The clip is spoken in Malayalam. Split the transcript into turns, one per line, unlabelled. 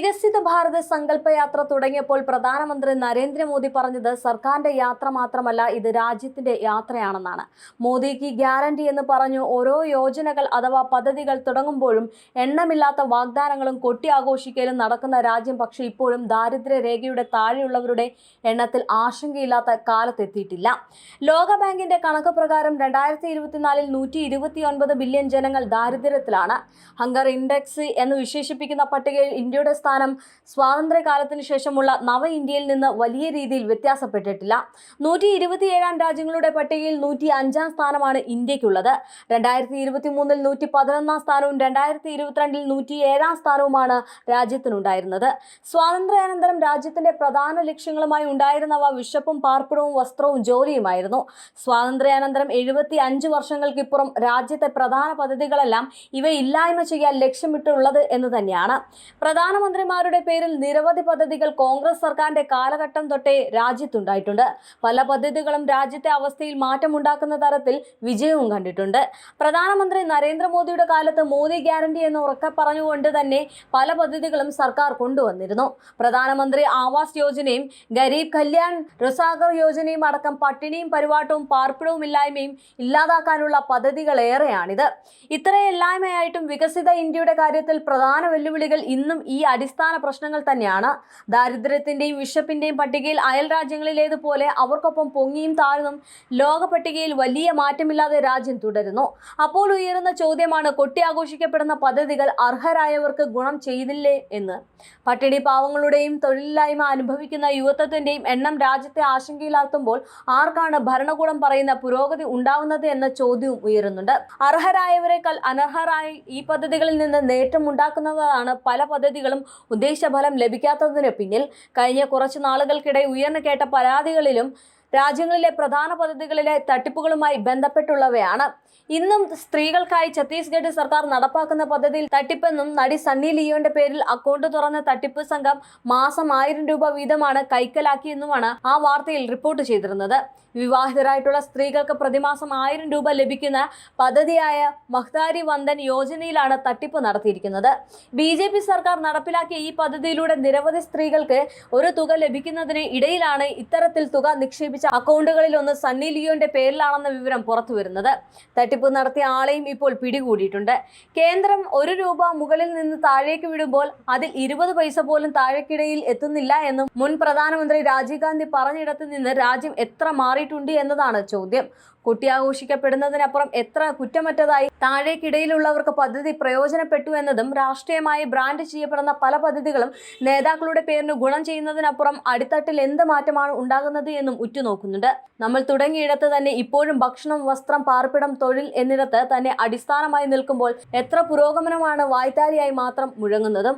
വികസിത ഭാരത സങ്കല്പയാത്ര തുടങ്ങിയപ്പോൾ പ്രധാനമന്ത്രി നരേന്ദ്രമോദി പറഞ്ഞത് സർക്കാരിന്റെ യാത്ര മാത്രമല്ല ഇത് രാജ്യത്തിന്റെ യാത്രയാണെന്നാണ്. മോദിക്ക് ഗ്യാരണ്ടി എന്ന് പറഞ്ഞു ഓരോ യോജനകൾ അഥവാ പദ്ധതികൾ തുടങ്ങുമ്പോഴും എണ്ണമില്ലാത്ത വാഗ്ദാനങ്ങളും കൊട്ടി ആഘോഷിക്കലും നടക്കുന്ന രാജ്യം പക്ഷേ ഇപ്പോഴും ദാരിദ്ര്യ രേഖയുടെ താഴെയുള്ളവരുടെ എണ്ണത്തിൽ ആശങ്കയില്ലാത്ത കാലത്തെത്തിയിട്ടില്ല. ലോകബാങ്കിന്റെ കണക്ക് പ്രകാരം രണ്ടായിരത്തി ഇരുപത്തിനാലിൽ നൂറ്റി ഇരുപത്തിയൊൻപത് ബില്യൺ ജനങ്ങൾ ദാരിദ്ര്യത്തിലാണ്. ഹങ്കർ ഇൻഡെക്സ് എന്ന് വിശേഷിപ്പിക്കുന്ന പട്ടികയിൽ ഇന്ത്യയുടെ സ്ഥാനം സ്വാതന്ത്ര്യകാലത്തിന് ശേഷമുള്ള നവ ഇന്ത്യയിൽ നിന്ന് വലിയ രീതിയിൽ വ്യത്യാസപ്പെട്ടിട്ടില്ല. നൂറ്റി ഇരുപത്തിയേഴാം രാജ്യങ്ങളുടെ പട്ടികയിൽ നൂറ്റി അഞ്ചാം സ്ഥാനമാണ് ഇന്ത്യക്കുള്ളത് രണ്ടായിരത്തി ഇരുപത്തി മൂന്നിൽ നൂറ്റി പതിനൊന്നാം സ്ഥാനവും രണ്ടായിരത്തി ഇരുപത്തിരണ്ടിൽ നൂറ്റി ഏഴാം സ്ഥാനവുമാണ് രാജ്യത്തിനുണ്ടായിരുന്നത്. സ്വാതന്ത്ര്യാനന്തരം രാജ്യത്തിന്റെ പ്രധാന ലക്ഷ്യങ്ങളുമായി ഉണ്ടായിരുന്നവ വിശപ്പും പാർപ്പിടവും വസ്ത്രവും ജോലിയുമായിരുന്നു. സ്വാതന്ത്ര്യാനന്തരം എഴുപത്തി അഞ്ച് വർഷങ്ങൾക്കിപ്പുറം രാജ്യത്തെ പ്രധാന പദ്ധതികളെല്ലാം ഇവ ഇല്ലായ്മ ചെയ്യാൻ ലക്ഷ്യമിട്ടുള്ളത് എന്ന് തന്നെയാണ്. പ്രധാനമന്ത്രിമാരുടെ പേരിൽ നിരവധി പദ്ധതികൾ കോൺഗ്രസ് സർക്കാരിന്റെ കാലഘട്ടം തൊട്ടേ രാജ്യത്തുണ്ടായിട്ടുണ്ട്. പല പദ്ധതികളും രാജ്യത്തെ അവസ്ഥയിൽ മാറ്റമുണ്ടാക്കുന്ന തരത്തിൽ വിജയവും കണ്ടിട്ടുണ്ട്. പ്രധാനമന്ത്രി നരേന്ദ്രമോദിയുടെ കാലത്ത് മോദി ഗ്യാരണ്ടി എന്ന് ഉറക്കെ പറഞ്ഞുകൊണ്ട് തന്നെ പല പദ്ധതികളും സർക്കാർ കൊണ്ടുവന്നിരുന്നു. പ്രധാനമന്ത്രി ആവാസ് യോജനയും ഗരീബ് കല്യാൺ റുസാഗർ യോജനയും അടക്കം പട്ടിണിയും പരിവാട്ടവും പാർപ്പിടവും ഇല്ലായ്മയും ഇല്ലാതാക്കാനുള്ള പദ്ധതികൾ ഏറെയാണിത് ഇത്രയില്ലായ്മയായിട്ടും വികസിത ഇന്ത്യയുടെ കാര്യത്തിൽ പ്രധാന വെല്ലുവിളികൾ ഇന്നും ഈ അടിസ്ഥാന പ്രശ്നങ്ങൾ തന്നെയാണ്. ദാരിദ്ര്യത്തിന്റെയും വിശപ്പിന്റെയും പട്ടികയിൽ അയൽ രാജ്യങ്ങളിലേതുപോലെ അവർക്കൊപ്പം പൊങ്ങിയും താഴ്ന്നും ലോക പട്ടികയിൽ വലിയ മാറ്റമില്ലാതെ രാജ്യം തുടരുന്നു. അപ്പോൾ ഉയരുന്ന ചോദ്യമാണ് കൊട്ടി ആഘോഷിക്കപ്പെടുന്ന പദ്ധതികൾ അർഹരായവർക്ക് ഗുണം ചെയ്തില്ലേ എന്ന്. പട്ടിണി പാവങ്ങളുടെയും തൊഴിലില്ലായ്മ അനുഭവിക്കുന്ന യുവത്വത്തിന്റെയും എണ്ണം രാജ്യത്തെ ആശങ്കയിലാർത്തുമ്പോൾ ആർക്കാണ് ഭരണകൂടം പറയുന്ന പുരോഗതി ഉണ്ടാവുന്നത് എന്ന ചോദ്യവും ഉയരുന്നുണ്ട്. അർഹരായവരെക്കാൾ അനർഹരായി ഈ പദ്ധതികളിൽ നിന്ന് നേട്ടമുണ്ടാക്കുന്നതാണ് പല പദ്ധതികളും ഉദ്ദേശഫലം ലഭിക്കാത്തതിന് പിന്നിൽ കഴിഞ്ഞ കുറച്ചു നാളുകൾക്കിടെ ഉയർന്നു കേട്ട പരാതികളിലും രാജ്യങ്ങളിലെ പ്രധാന പദ്ധതികളിലെ തട്ടിപ്പുകളുമായി ബന്ധപ്പെട്ടുള്ളവയാണ്. ഇന്നും സ്ത്രീകൾക്കായി ഛത്തീസ്ഗഡ് സർക്കാർ നടപ്പാക്കുന്ന പദ്ധതിയിൽ തട്ടിപ്പെന്നും നടി സണ്ണി ലിയോന്റെ പേരിൽ അക്കൗണ്ട് തുറന്ന തട്ടിപ്പ് സംഘം മാസം ആയിരം രൂപ വീതമാണ് കൈക്കലാക്കിയെന്നുമാണ് ആ വാർത്തയിൽ റിപ്പോർട്ട് ചെയ്തിരുന്നത്. വിവാഹിതരായിട്ടുള്ള സ്ത്രീകൾക്ക് പ്രതിമാസം ആയിരം രൂപ ലഭിക്കുന്ന പദ്ധതിയായ മഹ്താരി വന്ദൻ യോജനയിലാണ് തട്ടിപ്പ് നടത്തിയിരിക്കുന്നത്. ബി ജെ പി സർക്കാർ നടപ്പിലാക്കിയ ഈ പദ്ധതിയിലൂടെ നിരവധി സ്ത്രീകൾക്ക് ഒരു തുക ലഭിക്കുന്നതിന് ഇടയിലാണ് ഇത്തരത്തിൽ തുക നിക്ഷേപിച്ച അക്കൗണ്ടുകളിൽ ഒന്ന് സണ്ണി ലിയോന്റെ പേരിലാണെന്ന വിവരം പുറത്തു വരുന്നത്. തട്ടിപ്പ് നടത്തിയ ആളെയും ഇപ്പോൾ പിടികൂടിയിട്ടുണ്ട്. കേന്ദ്രം ഒരു രൂപ മുകളിൽ നിന്ന് താഴേക്ക് വിടുമ്പോൾ അതിൽ ഇരുപത് പൈസ പോലും താഴേക്കിടയിൽ എത്തുന്നില്ല എന്നും മുൻ പ്രധാനമന്ത്രി രാജീവ് ഗാന്ധി പറഞ്ഞിടത്ത് നിന്ന് രാജ്യം എത്ര മാറിയിട്ടുണ്ട് എന്നതാണ് ചോദ്യം. കുട്ടി ആഘോഷിക്കപ്പെടുന്നതിനപ്പുറം എത്ര കുറ്റമറ്റതായി താഴേക്കിടയിലുള്ളവർക്ക് പദ്ധതി പ്രയോജനപ്പെട്ടു എന്നതും രാഷ്ട്രീയമായി ബ്രാൻഡ് ചെയ്യപ്പെടുന്ന പല പദ്ധതികളും നേതാക്കളുടെ പേരിന് ഗുണം ചെയ്യുന്നതിനപ്പുറം അടിത്തട്ടിൽ എന്ത് മാറ്റമാണ് ഉണ്ടാകുന്നത് എന്നും ഉറ്റുനോക്കുന്നുണ്ട് നമ്മൾ തുടങ്ങിയിടത്ത് തന്നെ ഇപ്പോഴും ഭക്ഷണം വസ്ത്രം പാർപ്പിടം തൊഴിൽ എന്നിടത്ത് തന്നെ അടിസ്ഥാനമായി നിൽക്കുമ്പോൾ എത്ര പുരോഗമനമാണ് വായ്ത്താരിയായി മാത്രം മുഴങ്ങുന്നതും.